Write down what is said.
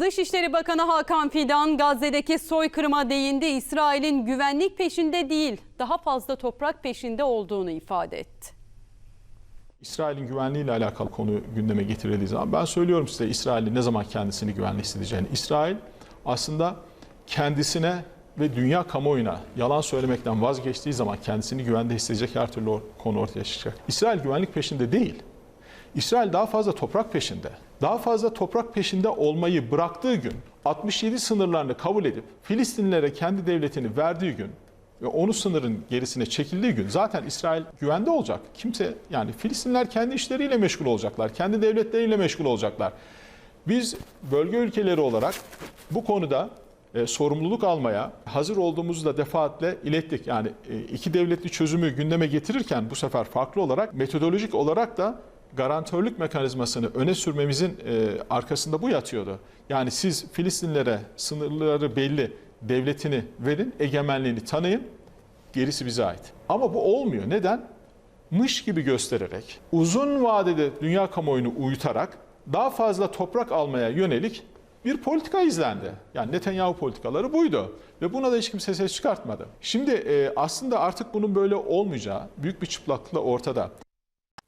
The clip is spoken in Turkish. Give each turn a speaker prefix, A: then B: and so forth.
A: Dışişleri Bakanı Hakan Fidan Gazze'deki soykırıma değindi. İsrail'in güvenlik peşinde değil, daha fazla toprak peşinde olduğunu ifade etti.
B: İsrail'in güvenliğiyle alakalı konu gündeme getirildiği zaman ben söylüyorum size İsrail'in ne zaman kendisini güvenli hissedeceğini. İsrail aslında kendisine ve dünya kamuoyuna yalan söylemekten vazgeçtiği zaman kendisini güvende hissedecek her türlü konu ortaya çıkacak. İsrail güvenlik peşinde değil. İsrail daha fazla toprak peşinde. Daha fazla toprak peşinde olmayı bıraktığı gün 67 sınırlarını kabul edip Filistinlilere kendi devletini verdiği gün ve onu sınırın gerisine çekildiği gün zaten İsrail güvende olacak. Kimse yani Filistinler kendi işleriyle meşgul olacaklar. Kendi devletleriyle meşgul olacaklar. Biz bölge ülkeleri olarak bu konuda e, sorumluluk almaya hazır olduğumuzu da defaatle ilettik. Yani e, iki devletli çözümü gündeme getirirken bu sefer farklı olarak metodolojik olarak da garantörlük mekanizmasını öne sürmemizin e, arkasında bu yatıyordu. Yani siz Filistinlilere sınırları belli devletini verin, egemenliğini tanıyın, gerisi bize ait. Ama bu olmuyor. Neden? Mış gibi göstererek, uzun vadede dünya kamuoyunu uyutarak daha fazla toprak almaya yönelik bir politika izlendi. Yani Netanyahu politikaları buydu ve buna da hiç kimse ses çıkartmadı. Şimdi e, aslında artık bunun böyle olmayacağı büyük bir çıplaklıkla ortada.